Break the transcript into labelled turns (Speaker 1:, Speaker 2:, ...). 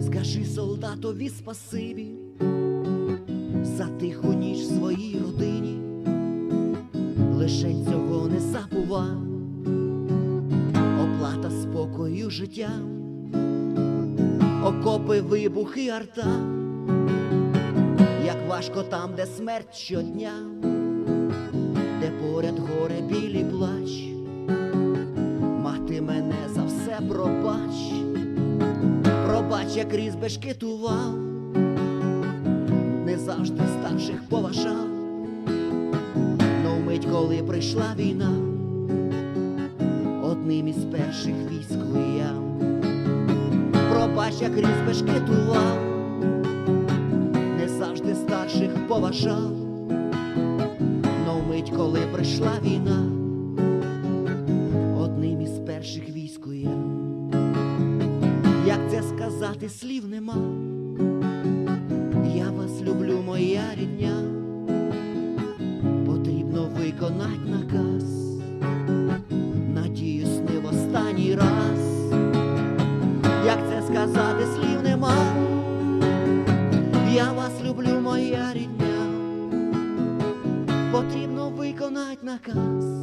Speaker 1: Скажи солдатові спасибі за тиху ніч своїй родині, лишень цього не забував, оплата спокою життя, окопи, вибухи, арта, як важко там, де смерть щодня, де поряд горе білі плач, мати мене за все пробач, як різ бешкетував, не завжди старших поважав, но вмить, коли прийшла війна, одним із перших військ я. Пробач, як різ бешкетував, не завжди старших поважав, но вмить, коли прийшла війна, Як це сказати, слів нема. Я вас люблю, моя рідня, потрібно виконать наказ. Надіюсь, не в останній раз. Як це сказати, слів нема. Я вас люблю, моя рідня, потрібно виконать наказ.